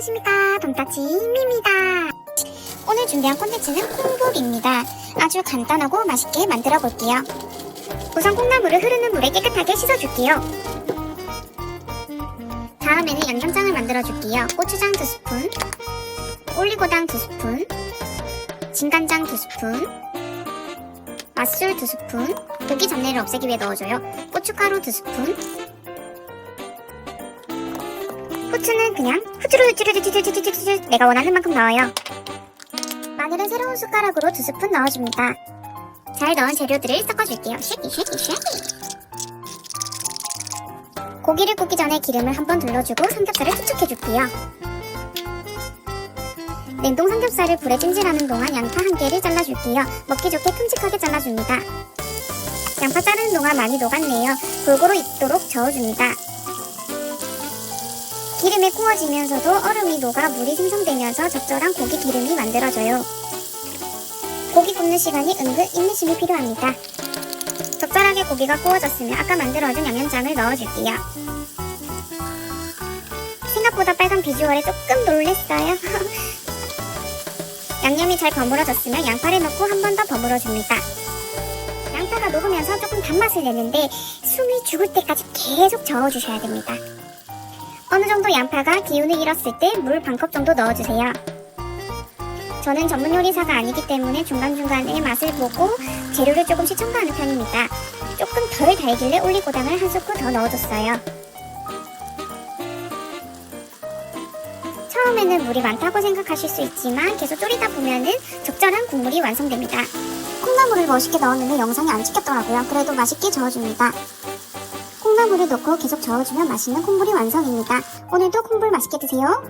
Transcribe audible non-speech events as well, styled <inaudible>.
안녕하십니까. 돈까치입니다. 오늘 준비한 콘텐츠는 콩국입니다. 아주 간단하고 맛있게 만들어 볼게요. 우선 콩나물을 흐르는 물에 깨끗하게 씻어줄게요. 다음에는 양념장을 만들어 줄게요. 고추장 2스푼 올리고당 2스푼 진간장 2스푼 맛술 2스푼 고기 잡내를 없애기 위해 넣어줘요. 고춧가루 2스푼 후추는 그냥 후추루 후추루 후추루후추루 내가 원하는 만큼 넣어요. 마늘은 새로운 숟가락으로 두 스푼 넣어줍니다. 잘 넣은 재료들을 섞어줄게요. 쉐키 쉐키 쉐키 고기를 굽기 전에 기름을 한번 둘러주고 삼겹살을 수축해줄게요. 냉동 삼겹살을 불에 찜질하는 동안 양파 한 개를 잘라줄게요. 먹기 좋게 큼직하게 잘라줍니다. 양파 자르는 동안 많이 녹았네요. 골고루 익도록 저어줍니다. 기름에 구워지면서도 얼음이 녹아 물이 생성되면서 적절한 고기 기름이 만들어져요. 고기 굽는 시간이 은근 인내심이 필요합니다. 적절하게 고기가 구워졌으면 아까 만들어준 양념장을 넣어줄게요. 생각보다 빨간 비주얼에 조금 놀랬어요. <laughs> 양념이 잘 버무려졌으면 양파를 넣고 한 번 더 버무려줍니다. 양파가 녹으면서 조금 단맛을 내는데 숨이 죽을 때까지 계속 저어주셔야 됩니다. 어느 정도 양파가 기운을 잃었을 때 물 반컵 정도 넣어주세요. 저는 전문 요리사가 아니기 때문에 중간중간에 맛을 보고 재료를 조금씩 첨가하는 편입니다. 조금 덜 달길래 올리고당을 한 스푼 더 넣어줬어요. 처음에는 물이 많다고 생각하실 수 있지만 계속 졸이다 보면은 적절한 국물이 완성됩니다. 콩나물을 멋있게 넣었는데 영상이 안 찍혔더라고요. 그래도 맛있게 저어줍니다. 콩나물을 넣고 계속 저어주면 맛있는 콩불이 완성입니다. 오늘도 콩불 맛있게 드세요.